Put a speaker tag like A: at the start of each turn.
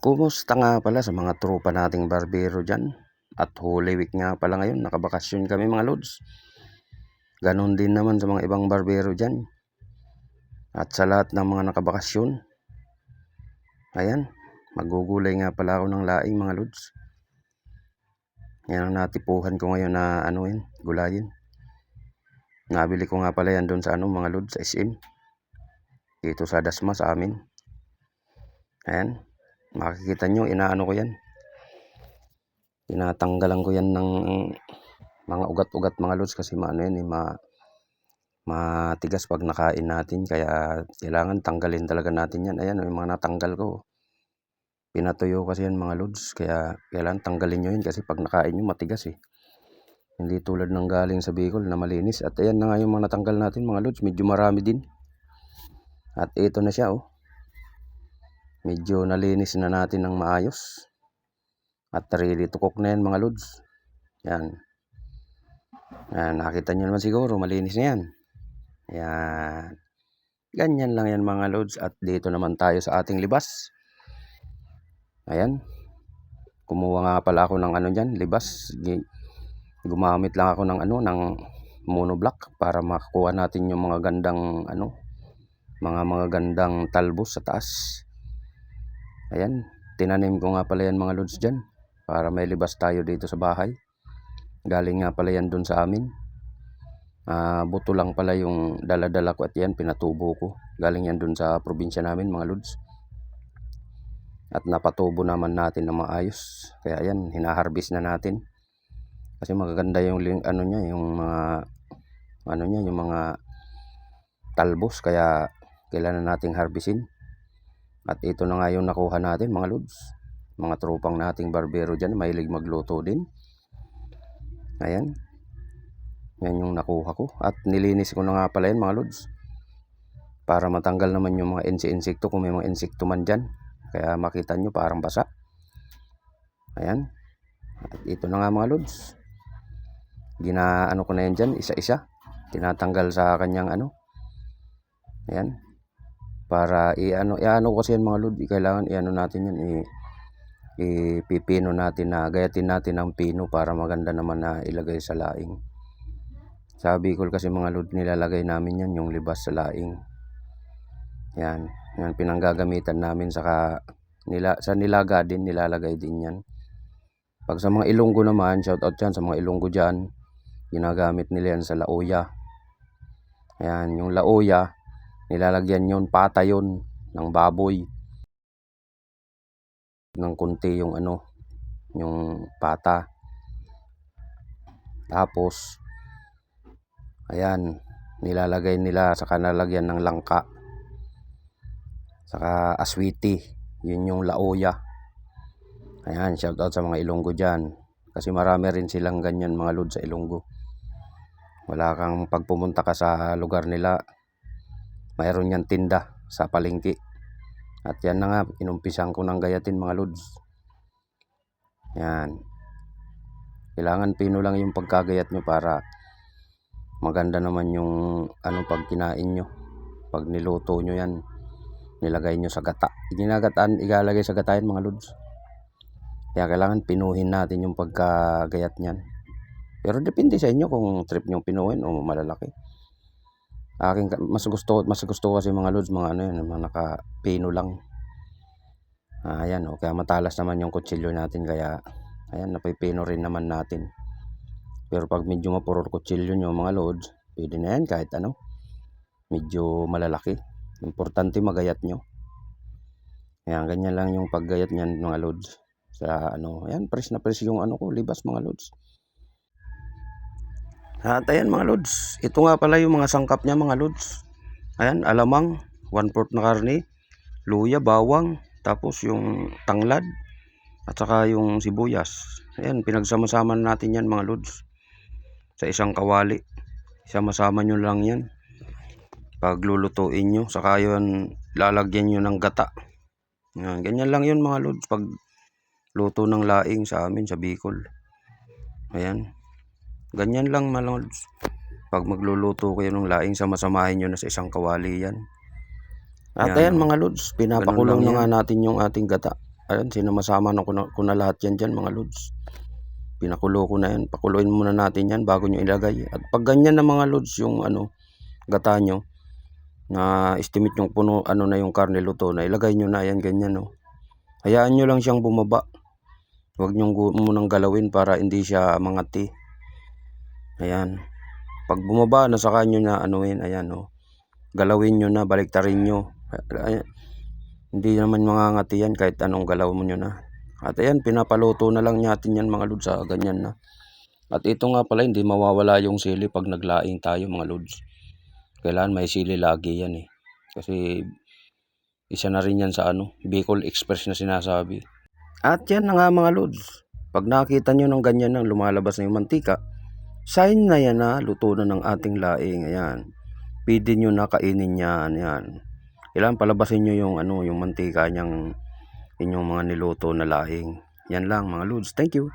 A: Kumusta nga pala sa mga tropa nating barbero dyan? At Holy Week nga pala ngayon, nakabakasyon kami mga lods. Ganon din naman sa mga ibang barbero dyan. At sa lahat ng mga nakabakasyon. Ayan, magugulay nga pala ako ng laing mga lods. Yan ang natipuhan ko ngayon na ano yun, gulayin. Nabili ko nga pala yan doon sa ano mga lods, sa SM. Dito sa Dasma sa amin. Ayan, makikita nyo, inaano ko yan. Tinatanggalan ko yan ng mga ugat-ugat mga lods kasi maano yan, eh, ma, matigas pag nakain natin. Kaya kailangan tanggalin talaga natin yan. Ayan, yung mga natanggal ko. Pinatuyo kasi yan mga lods. Kaya kailangan tanggalin nyo yun kasi pag nakain nyo matigas eh. Hindi tulad ng galing sa Bicol na malinis. At ayan na nga yung mga natanggal natin mga lods. Medyo marami din. At ito na siya oh. Medyo nalinis na natin ng maayos. At ready to cook na yan mga lods. Yan. Yan, nakita nyo naman siguro, malinis na yan. Yan. Ganyan lang yan mga lods. At dito naman tayo sa ating libas. Ayan. Kumuha nga pala ako ng ano dyan, libas. Gumamit lang ako ng ano, ng monoblock para makakuha natin yung mga gandang ano, mga mga gandang talbos sa taas. Ayan, tinanim ko nga pala yan mga lods dyan para may libas tayo dito sa bahay. Galing nga pala yan dun sa amin. Ah, buto lang pala yung dala-dala ko at yan pinatubo ko. Galing yan dun sa probinsya namin mga lods. At napatubo naman natin na maayos. Kaya yan, hinaharbis na natin. Kasi magaganda yung ano niya, yung mga ano niya, yung mga talbos kaya kailangan nating harbisin. At ito na nga yung nakuha natin mga lods. Mga tropang nating barbero dyan, mahilig magluto din. Ayan. Yan yung nakuha ko. At nilinis ko na nga pala yan mga lods. Para matanggal naman yung mga insi-insekto kung may mga insekto man dyan. Kaya makita nyo parang basa. Ayan. At ito na nga mga lods. Ginaano ko na yan dyan, isa-isa. Tinatanggal sa kanyang ano. Ayan para i-ano i-ano kasi yan mga lod kailangan i-ano natin yan i ipipino natin na gayatin natin ng pino para maganda naman na ilagay sa laing. Sa Bicol kasi mga lod nilalagay namin yan yung libas sa laing. Yan yan pinanggagamitan namin saka nila sa nilaga din nilalagay din yan. Pag sa mga ilonggo naman shout out yan sa mga ilonggo dyan ginagamit nila yan sa laoya. Yan yung laoya nilalagyan yun, pata yun, ng baboy. Ng kunti yung ano, yung pata. Tapos, ayan, nilalagay nila sa kanalagyan ng langka. Saka aswiti, yun yung laoya. Ayan, shout out sa mga ilonggo dyan. Kasi marami rin silang ganyan mga lod sa ilonggo. Wala kang pagpumunta ka sa lugar nila, mayroon yan tinda sa palengke. At yan na nga, inumpisan ko ng gayatin mga lods. Yan. Kailangan pino lang yung pagkagayat nyo para maganda naman yung ano pag kinain nyo. Pag niluto nyo yan, nilagay nyo sa gata. Ginagataan, ilalagay sa gata yan mga lods. Kaya kailangan pinuhin natin yung pagkagayat nyan. Pero depende sa inyo kung trip nyo pinuhin o malalaki aking mas gusto mas gusto kasi mga lods mga ano yan mga nakapino lang. Ah, ayan o kaya matalas naman yung kutsilyo natin kaya ayan napipino rin naman natin. Pero pag medyo mapuror kutsilyo nyo mga lods pwede na yan kahit ano. Medyo malalaki. Importante magayat nyo. Ayan ganyan lang yung paggayat nyan mga lods. Sa ano ayan press na press yung ano ko libas mga lods at ayan mga lods, ito nga pala yung mga sangkap niya mga lods. Ayan, alamang, 1 4 na karne, luya, bawang, tapos yung tanglad, at saka yung sibuyas. Ayan, pinagsama-sama natin yan mga lods. Sa isang kawali. Sama-sama nyo lang yan. Paglulutuin nyo, saka yun, lalagyan nyo ng gata. Ayan, ganyan lang yun mga lods, pag luto ng laing sa amin sa Bicol. Ayan. Ganyan lang malods. Pag magluluto kayo ng laing, sama-samahin nyo na sa isang kawali yan. At ayan,
B: Yan,
A: mga lods, pinapakulang
B: Ganun
A: na nga natin yung ating gata. ayan sinama-sama na ko na, ko na lahat yan dyan mga lods. Pinakulo ko na yan. Pakuluin muna natin yan bago nyo ilagay. At pag ganyan na mga lods yung ano, gata nyo, na estimate yung puno, ano na yung karne luto na, ilagay nyo na yan ganyan no. Hayaan nyo lang siyang bumaba. Huwag nyo munang galawin para hindi siya mangati. Ayan. Pag bumaba na saka nyo na anuin, ayan no. Galawin nyo na, baliktarin nyo. Ay- hindi naman mangangati yan kahit anong galaw mo nyo na. At ayan, pinapaluto na lang natin yan mga lods sa ganyan na. At ito nga pala, hindi mawawala yung sili pag naglaing tayo mga lods. Kailangan may sili lagi yan eh. Kasi isa na rin yan sa ano, Bicol Express na sinasabi. At yan na nga mga lods. Pag nakita nyo ng ganyan na lumalabas na yung mantika, sign na yan na luto na ng ating laing. Ayan. Pwede nyo na kainin yan. Ayan. Kailangan palabasin nyo yung ano, yung mantika niyang inyong mga niluto na laing. Yan lang mga lods. Thank you.